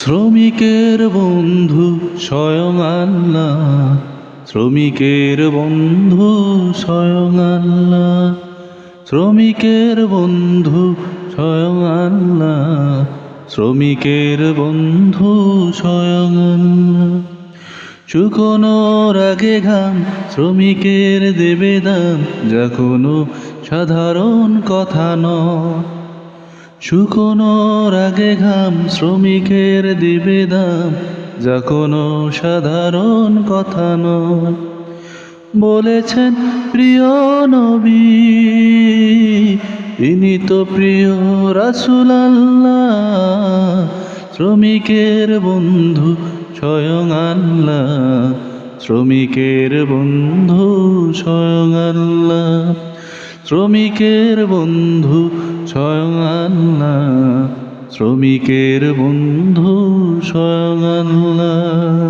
শ্রমিকের বন্ধু স্বয়ং আল্লাহ। শ্রমিকের বন্ধু স্বয়ং আল্লাহ। শ্রমিকের বন্ধু স্বয়ং আল্লাহ। শ্রমিকের বন্ধু স্বয়ং আল্লাহ। শুকনোর আগে ঘাম শ্রমিকের দেবে দাম। যা কোনো সাধারণ কথা নয়। শুকনোর আগে ঘাম শ্রমিকের দিবে দাম, যা কোনো সাধারণ কথা নয়। বলেছেন, প্রিয় নবী, ইনি তো প্রিয় রাসুল আল্লাহ শ্রমিকের বন্ধু স্বয়ং আল্লাহ, শ্রমিকের বন্ধু স্বয়ং আল্লাহ। শ্রমিকের বন্ধু স্বয়ং আল্লাহ। শ্রমিকের বন্ধু স্বয়ং আল্লাহ।